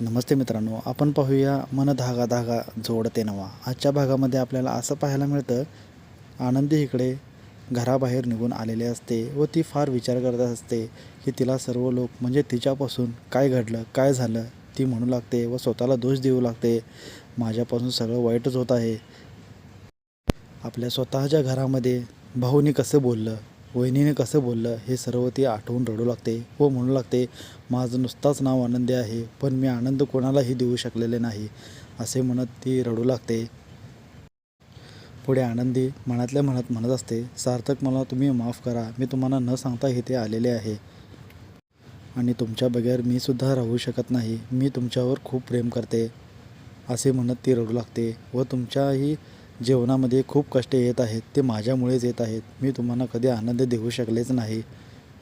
नमस्ते मित्रांनो आपण पाहूया मन धागा धागा जोडते नवा आजच्या भागामध्ये आपल्याला असं पाहायला मिळतं आनंदी इकडे घराबाहेर निघून आलेले असते व ती फार विचार करत असते की तिला सर्व लोक म्हणजे तिच्यापासून काय घडलं काय झालं ती म्हणू लागते व स्वतःला दोष देऊ लागते. माझ्यापासून सगळं वाईटच होत आहे. आपल्या स्वतःच्या घरामध्ये भाऊनी कसं बोललं वहिनीने कसं बोललं हे सर्व ती आठवून रडू लागते व म्हणू लागते माझं नुसताच नाव आनंदी आहे पण मी आनंद कोणालाही देऊ शकलेले नाही असे म्हणत ती रडू लागते. पुढे आनंदी मनातल्या मनात म्हणत असते सार्थक मला तुम्ही माफ करा मी तुम्हाला न सांगता इथे आलेले आहे. आणि तुमच्या बगैर मी सुद्धा राहू शकत नाही मी तुमच्यावर खूप प्रेम करते असे म्हणत ती रडू लागते व तुमच्याही जीवनामध्ये खूप कष्ट येत आहेत ते माझ्यामुळेच येत आहेत. मी तुम्हाला कधी आनंद देऊ शकलेच नाही.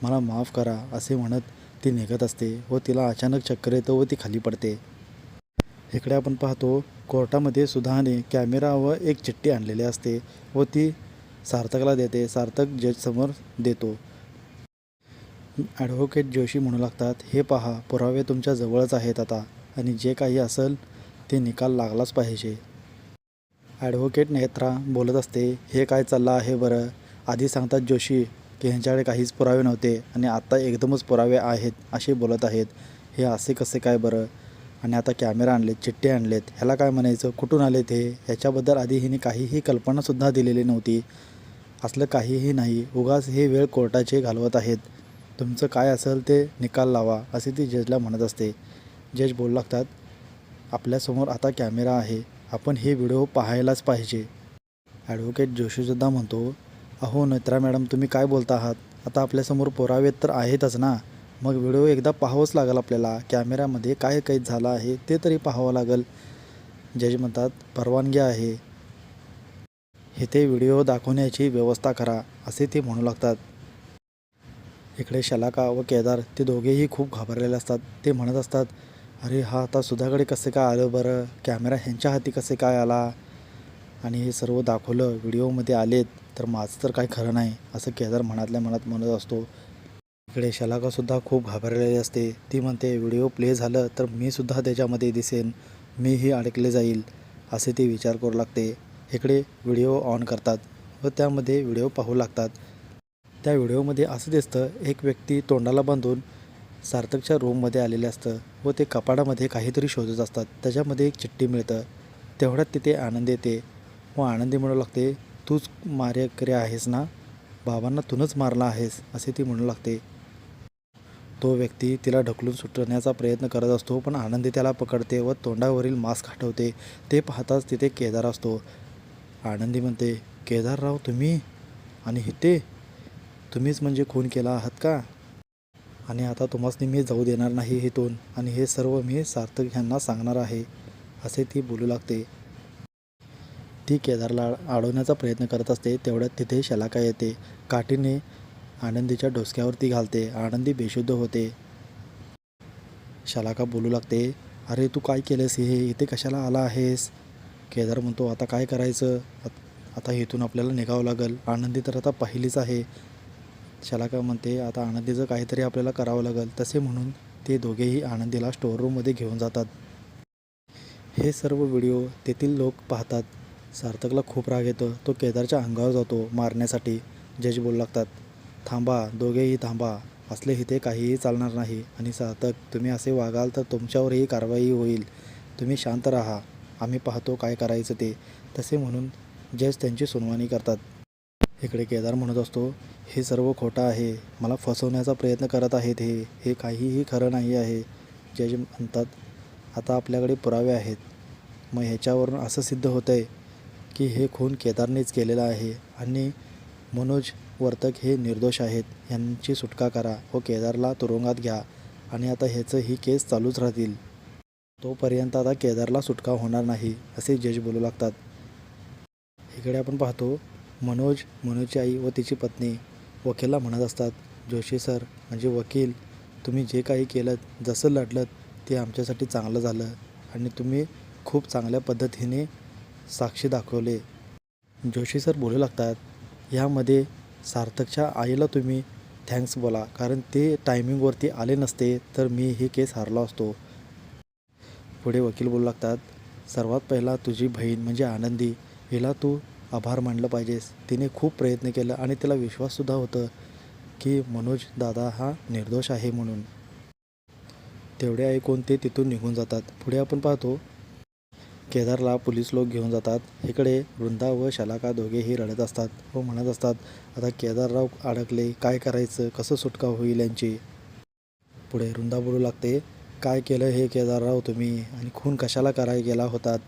मला माफ करा असे म्हणत ती निघत असते व तिला अचानक चक्कर येतं व ती खाली पडते. इकडे आपण पाहतो कोर्टामध्ये सुधाने कॅमेरा व एक चिठ्ठी आणलेली असते व ती सार्थकला देते सार्थक जजसमोर देतो. ॲडव्होकेट जोशी म्हणू लागतात हे पहा पुरावे तुमच्या जवळच आहेत आता आणि जे काही असेल ते निकाल लागलाच पाहिजे. ॲडव्होकेट नेत्रा बोलत असते हे काय चाललं आहे बरं? आधी सांगतात जोशी की ह्यांच्याकडे काहीच पुरावे नव्हते आणि आत्ता एकदमच पुरावे आहेत असे बोलत आहेत. हे असे कसे काय बरं? आणि आता कॅमेरा आणलेत चिठ्ठी आणलेत ह्याला काय म्हणायचं? कुठून आलेत हे? ह्याच्याबद्दल आधी हिने काहीही कल्पनासुद्धा दिलेली नव्हती. असलं काहीही नाही. उगाच हे वेळ कोर्टाचे घालवत आहेत. तुमचं काय असेल ते निकाल लावा असे ती जजला म्हणत असते. जज बोलू लागतात आपल्यासमोर आता कॅमेरा आहे. आपण हे व्हिडिओ पाहायलाच पाहिजे. ॲडव्होकेट जोशीसुद्धा म्हणतो अहो नेत्रा मॅडम तुम्ही काय बोलता आहात? आता आपल्यासमोर पुरावे तर आहेतच ना. मग व्हिडिओ एकदा पाहावंच लागेल आपल्याला. कॅमेऱ्यामध्ये काय कैद झालं आहे ते तरी पाहावं लागेल. जज म्हणतात परवानगी आहे. इथे व्हिडिओ दाखवण्याची व्यवस्था करा असे ते म्हणू लागतात. इकडे शलाका व केदार ते दोघेही खूप घाबरलेले असतात. ते म्हणत असतात अरे हा आता सुधाकडे कसं काय आलं बरं? कॅमेरा ह्यांच्या हाती कसे काय आला? आणि हे सर्व दाखवलं व्हिडिओमध्ये आलेत तर माझं तर काही खरं नाही असं केदार मनातल्या मनात म्हणत असतो. इकडे शलाकासुद्धा खूप घाबरलेली असते. ती म्हणते व्हिडिओ प्ले झालं तर मी सुद्धा त्याच्यामध्ये दिसेन. मीही अडकले जाईल असे ती विचार करू लागते. इकडे व्हिडिओ ऑन करतात व त्यामध्ये व्हिडिओ पाहू लागतात. त्या व्हिडिओमध्ये असं दिसतं एक व्यक्ती तोंडाला बांधून सार्थकच्या रूममध्ये आलेले असतं व ते कपाडामध्ये काहीतरी शोधत असतात. त्याच्यामध्ये एक चिठ्ठी मिळतं. तेवढ्यात तिथे आनंद येते व आनंदी म्हणू लागते तूच मारेकरी आहेस ना? बाबांना तूनच मारला आहेस असे ती म्हणू लागते. तो व्यक्ती तिला ढकलून सुटण्याचा प्रयत्न करत असतो पण आनंदी त्याला पकडते व तोंडावरील मास्क हटवते. ते पाहताच तिथे केदार असतो. आनंदी म्हणते केदारराव तुम्ही? आणि हिते? तुम्हीच म्हणजे खून केला आहात का? आणि आता तुम्हाला मी जाऊ देणार नाही इथून आणि हे सर्व मी सार्थक ह्यांना सांगणार आहे असे ती बोलू लागते. ती केदारला अडवण्याचा प्रयत्न करत असते तेवढ्यात तिथे शलाका येते. काठीने आनंदीच्या डोसक्यावर ती घालते. आनंदी बेशुद्ध होते. शलाका बोलू लागते अरे तू काय केलंस हे? इथे कशाला आला आहेस? केदार म्हणतो आता काय करायचं? आता इथून आपल्याला निघावं लागेल. आनंदी तर आता पहिलीच आहे. शलाका म्हणते आता आनंदीचं काहीतरी आपल्याला करावं लागेल. तसे म्हणून ते दोघेही आनंदीला स्टोअर रूममध्ये घेऊन जातात. हे सर्व व्हिडिओ तेथील लोक पाहतात. सार्थकला खूप राग येतो. तो केदारच्या अंगावर जातो मारण्यासाठी. जज बोलू लागतात थांबा दोघेही थांबा. असले इथे काहीही चालणार नाही. आणि सार्थक तुम्ही असे वागाल तर तुमच्यावरही कारवाई होईल. तुम्ही शांत राहा. आम्ही पाहतो काय करायचं ते. तसे म्हणून जज त्यांची सुनावणी करतात. इकडे केदार म्हणत असतो हे सर्व खोटं आहे. मला फसवण्याचा प्रयत्न करत आहेत हे. हे काहीही खरं नाही आहे. जज म्हणतात आता आपल्याकडे पुरावे आहेत. मग ह्याच्यावरून असं सिद्ध होतं आहे की हे खून केदारनेच केलेलं आहे आणि मनोज वर्तक हे निर्दोष आहेत. यांची सुटका करा. व केदारला तुरुंगात घ्या आणि आता ह्याचं ही केस चालूच राहतील. तोपर्यंत आता केदारला सुटका होणार नाही असे जज बोलू लागतात. इकडे आपण पाहतो मनोज मनोजची आई व तिची पत्नी वकीलला म्हणत असतात जोशी सर म्हणजे वकील तुम्ही जे काही केलं जसं लढलं ते आमच्यासाठी चांगलं झालं आणि तुम्ही खूप चांगल्या पद्धतीने साक्षी दाखवले. जोशी सर बोलू लागतात यामध्ये सार्थकच्या आईला तुम्ही थँक्स बोला कारण ते टायमिंगवरती आले नसते तर मी ही केस हारलो असतो. पुढे वकील बोलू लागतात सर्वात पहिला तुझी बहीण म्हणजे आनंदी हिला तू आभार मानलं पाहिजेस तिने खूप प्रयत्न केला आणि तिला विश्वाससुद्धा होतं की मनोज दादा हा निर्दोष आहे म्हणून. तेवढे ऐकून ते तिथून निघून जातात. पुढे आपण पाहतो केदारला पोलीस लोक घेऊन जातात. इकडे वृंदा व शलाका दोघेही रडत असतात व म्हणत असतात आता केदारराव अडकले काय करायचं? कसं सुटका होईल यांची? पुढे वृंदा बोलू लागते काय केलं हे केदारराव तुम्ही? आणि खून कशाला कराय गेला होतात?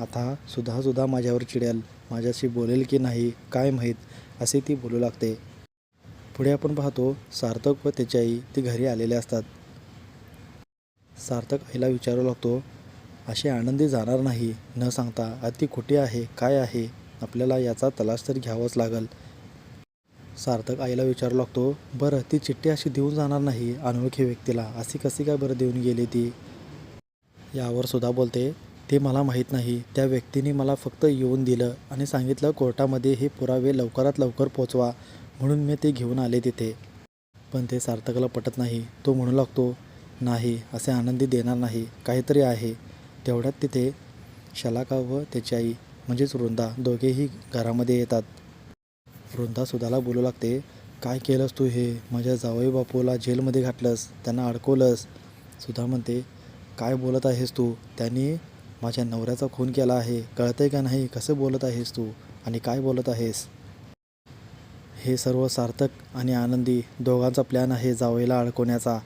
आता सुद्धा सुद्धा माझ्यावर चिडेल. माझ्याशी बोलेल की नाही काय माहीत असे ती बोलू लागते. पुढे आपण पाहतो सार्थक व त्याची आई ती घरी आलेले असतात. सार्थक आईला विचारू लागतो अशी आनंदी जाणार नाही न सांगता अति कुठे आहे काय आहे आपल्याला याचा तलाश तर घ्यावाच लागल. सार्थक आईला विचारू लागतो बरं ती चिठ्ठी अशी देऊन जाणार नाही अनोळखी व्यक्तीला अशी कशी काय बरं देऊन गेली ती? यावर सुद्धा बोलते ते मला माहीत नाही. त्या व्यक्तीने मला फक्त येऊन दिलं आणि सांगितलं कोर्टामध्ये हे पुरावे लवकरात लवकर पोचवा म्हणून मी ते घेऊन आले तिथे. पण ते सार्थकला पटत नाही. तो म्हणू लागतो नाही असे आनंदी देणार नाही. काहीतरी आहे तेवढ्यात तिथे शलाका व त्याची आई म्हणजेच वृंदा दोघेही घरामध्ये येतात. वृंदा सुधाला बोलू लागते काय केलंस तू हे? माझ्या जावई बापूला जेलमध्ये घातलंस. त्यांना अडकवलंस. सुधा म्हणते काय बोलत आहेस तू? त्यांनी माझ्या नवऱ्याचा खून केला आहे. कळतंय का नाही? कसं बोलत आहेस तू? आणि काय बोलत आहेस? हे सर्व सार्थक आणि आनंदी दोघांचा प्लॅन आहे जावयाला अडकवण्याचा.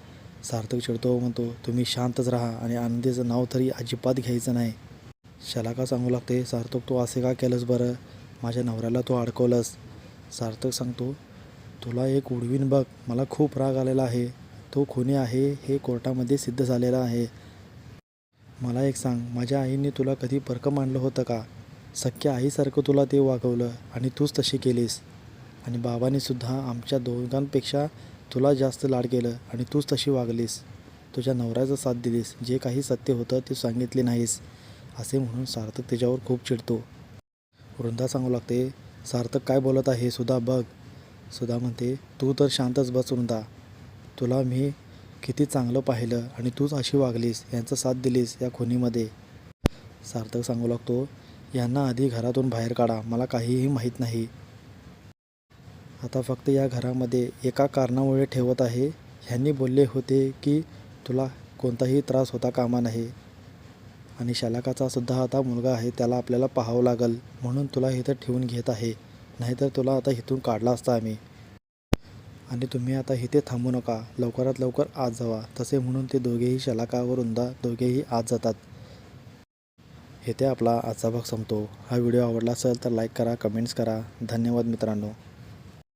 सार्थक चिडतो म्हणतो तुम्ही शांतच राहा आणि आनंदीचं नाव तरी अजिबात घ्यायचं नाही. शलाका सांगू लागते? सार्थक तू असे का केलंस बरं? माझ्या नवऱ्याला तू अडकवलंस. सार्थक सांगतो तुला एक उडवीन बघ. मला खूप राग आलेला आहे. तो खुनी आहे हे कोर्टामध्ये सिद्ध झालेलं आहे. मला एक सांग माझ्या आईने तुला कधी परकं मांडलं होतं का? सख्या आईसारखं तुला ते वागवलं आणि तूच तशी केलीस. आणि बाबानेसुद्धा आमच्या दोघांपेक्षा तुला जास्त लाड केलं आणि तूच तशी वागलीस. तुझ्या नवऱ्याचा साथ दिलीस जे काही सत्य होतं ते सांगितले नाहीस. असे म्हणून सार्थक तिच्यावर खूप चिडतो. वृंदा सांगू लागते सार्थक काय बोलत आहे सुधा बघ. सुधा म्हणते तू तर शांतच बस वृंदा. तुला मी किती चांगलं पाहिलं आणि तूच अशी वागलीस यांचा साथ दिलीस या खुनीमध्ये सार्थक सांगू लागतो यांना आधी घरातून बाहेर काढा मला काहीही माहीत नाही. आता फक्त या घरामध्ये एका कारणामुळे ठेवत आहे. ह्यांनी बोलले होते की तुला कोणताही त्रास होता कामा नाही आणि शलाकाचा सुद्धा आता मुलगा आहे त्याला आपल्याला पाहावं लागल म्हणून तुला इथं ठेवून घेत आहे. नाहीतर तुला आता इथून काढला असता आम्ही. आणि तुम्ही आता इथे थांबू नका. लवकरात लवकर आत जावा. तसे म्हणून ते दोघेही शलाकावरून दा दोघेही आत जातात. इथे आपला आजचा भाग संपतो. हा व्हिडिओ आवडला असेल तर लाईक करा कमेंट्स करा. धन्यवाद मित्रांनो.